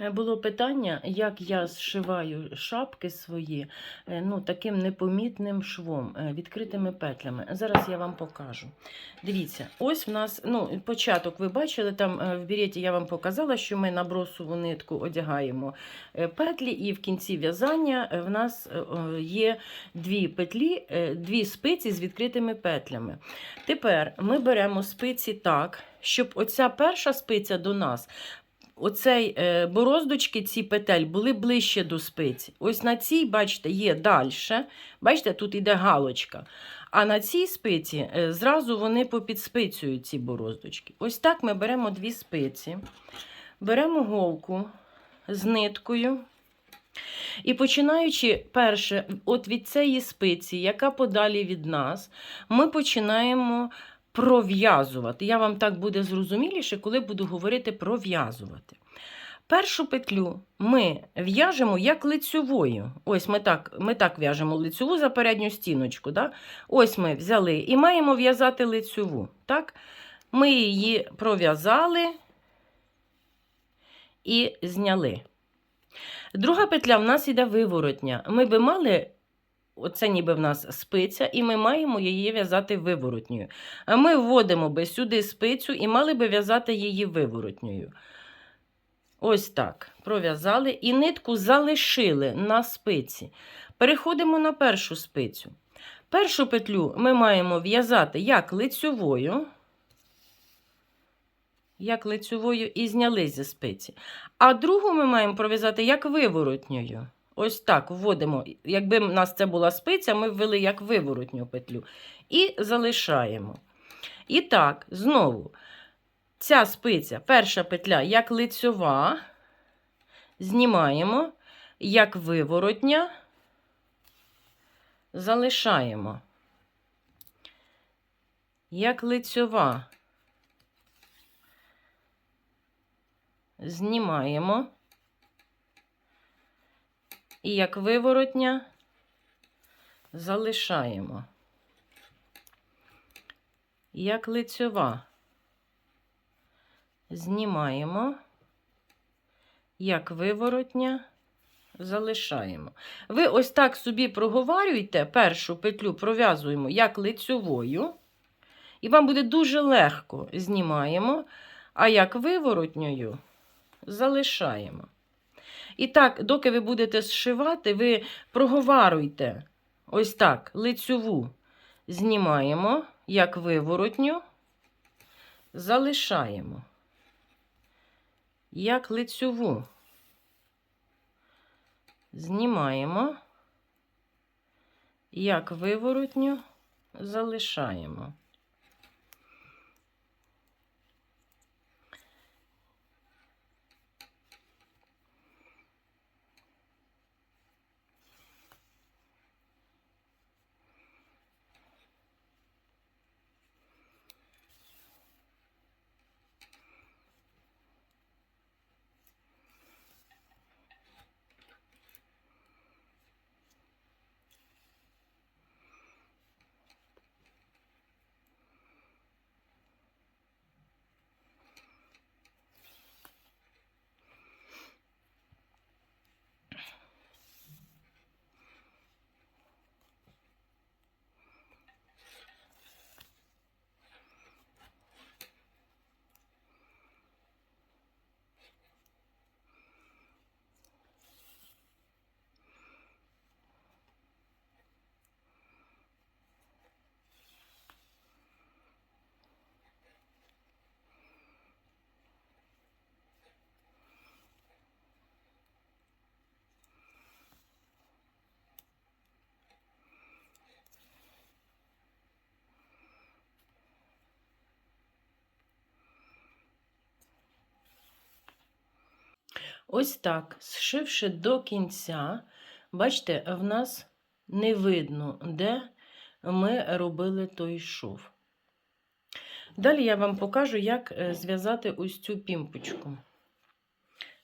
Е, Було питання, як я зшиваю шапки свої е, ну, таким непомітним швом, е, відкритими петлями. Зараз я вам покажу. Дивіться, ось в нас ну, початок ви бачили, там в бірєті я вам показала, що ми на бросову нитку одягаємо петлі, і в кінці в'язання в нас є дві петлі, дві спиці з відкритими петлями. Тепер ми беремо спиці так, щоб оця перша спиця до нас оцей е, бороздочки, ці петель були ближче до спиці. Ось на цій, бачите, є далі. Бачите, тут іде галочка. А на цій спиці е, зразу вони попідспицюють ці бороздочки. Ось так ми беремо дві спиці, беремо голку з ниткою. І починаючи перше, от від цієї спиці, яка подалі від нас, ми починаємо пров'язувати. Я вам так буде зрозуміліше, коли буду говорити пров'язувати. Першу петлю ми в'яжемо як лицьовою. Ось ми так ми так в'яжемо лицьову за передню стіночку. Да? Ось ми взяли і маємо в'язати лицьову. Так? Ми її пров'язали і зняли. Друга петля в нас іде виворотня. Ми би мали, оце ніби в нас спиця, і ми маємо її в'язати виворотньою. Ми вводимо би сюди спицю і мали би в'язати її виворотньою. Ось так. Пров'язали і нитку залишили на спиці. Переходимо на першу спицю. Першу петлю ми маємо в'язати як лицьовою, як лицьовою і зняли зі спиці. А другу ми маємо пров'язати як виворотньою. Ось так вводимо. Якби в нас це була спиця, ми ввели як виворотню петлю. І залишаємо. І так, знову, ця спиця, перша петля, як лицьова, знімаємо, як виворотня, залишаємо. Як лицьова. Знімаємо. І як виворотня залишаємо. Як лицьова знімаємо, як виворотня залишаємо. Ви ось так собі проговорюйте, першу петлю пров'язуємо як лицьовою, і вам буде дуже легко знімаємо, а як виворотньою залишаємо. І так, доки ви будете зшивати, ви проговарюйте ось так, лицьову знімаємо, як виворотню, залишаємо. Як лицьову знімаємо, як виворотню залишаємо. Ось так, зшивши до кінця, бачите, в нас не видно, де ми робили той шов. Далі я вам покажу, як е, зв'язати ось цю пімпочку.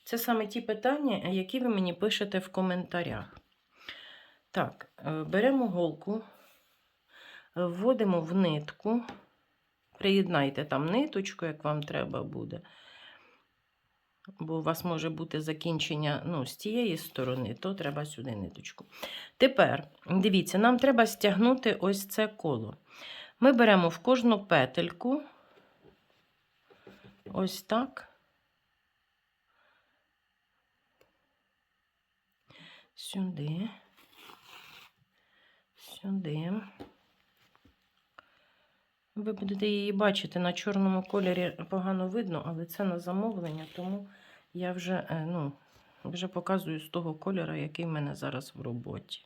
Це саме ті питання, які ви мені пишете в коментарях. Так, е, беремо голку, вводимо в нитку, приєднайте там ниточку, як вам треба буде. Бо у вас може бути закінчення ну, з тієї сторони, то треба сюди ниточку. Тепер, дивіться, нам треба стягнути ось це коло. Ми беремо в кожну петельку, ось так. Сюди, сюди. Ви будете її бачити на чорному кольорі погано видно, але це на замовлення, тому я вже, е, ну, вже показую з того кольору, який в мене зараз в роботі.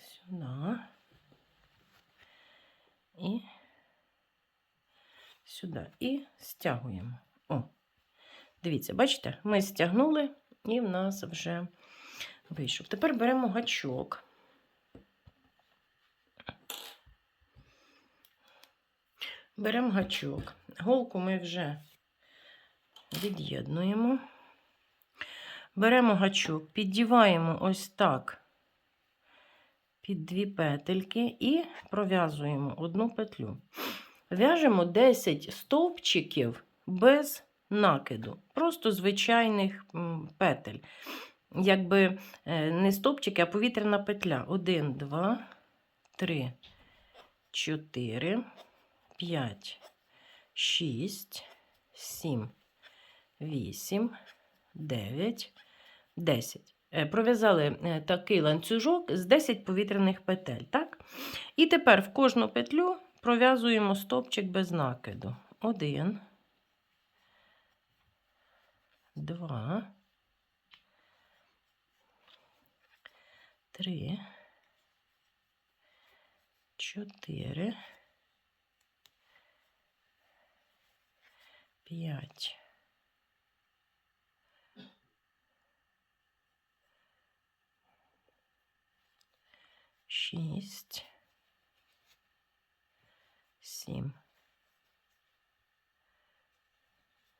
Сюди. І сюди. І стягуємо. О, дивіться, бачите, ми стягнули, і в нас вже вийшов. Тепер беремо гачок. Беремо гачок. Голку ми вже від'єднуємо. Беремо гачок, піддіваємо ось так під дві петельки і пров'язуємо одну петлю. В'яжемо 10 стовпчиків без накиду, просто звичайних петель. Якби е, не стовпчики, а повітряна петля. 1, 2, 3, 4, 5, 6, 7, 8, 9, 10. Е, Пров'язали е, такий ланцюжок з 10 повітряних петель. Так? І тепер в кожну петлю пров'язуємо стовпчик без накиду. 1, 2, 3, 4, 5, шість, сім,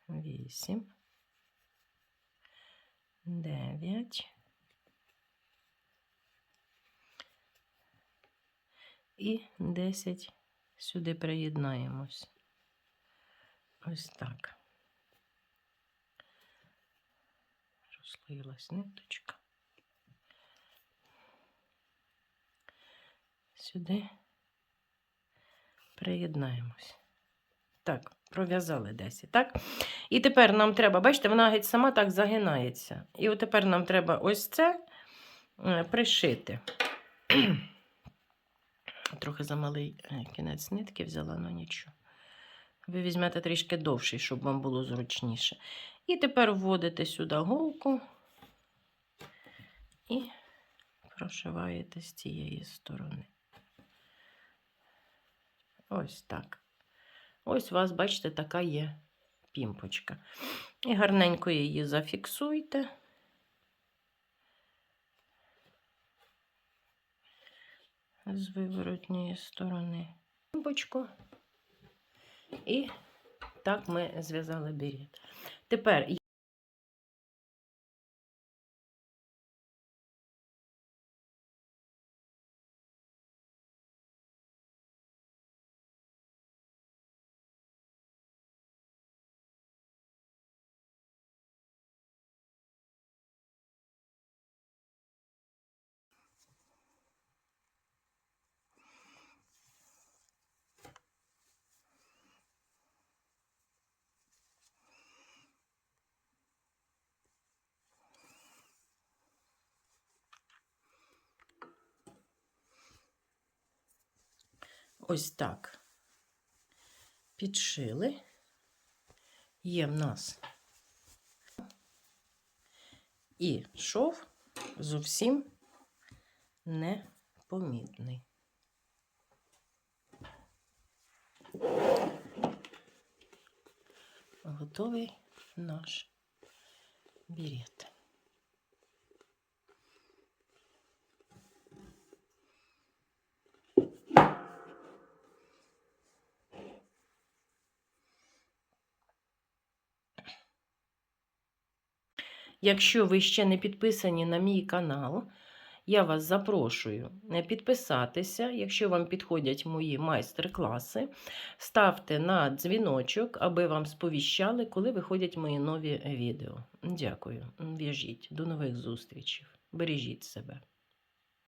вісім, дев'ять. І десять. Сюди приєднаємось. Ось так. Розслоїлась ниточка. Сюди приєднаємось. Так, пров'язали 10, так? І тепер нам треба, бачите, вона геть сама так загинається. І от тепер нам треба ось це е, пришити. Трохи замалий е, кінець нитки взяла, але нічого. Ви візьмете трішки довший, щоб вам було зручніше. І тепер вводите сюди голку і прошиваєте з цієї сторони. Ось так. Ось у вас, бачите, така є пімпочка. І гарненько її зафіксуйте. З виворотньої сторони пімпочку. І так ми зв'язали берет. Тепер ось так підшили. Є в нас і шов зовсім непомітний. Готовий наш берет. Якщо ви ще не підписані на мій канал, я вас запрошую е, підписатися, якщо вам підходять мої майстер-класи. Ставте на дзвіночок, аби вам сповіщали, коли виходять мої нові відео. Дякую. В'яжіть. До нових зустрічей. Бережіть себе.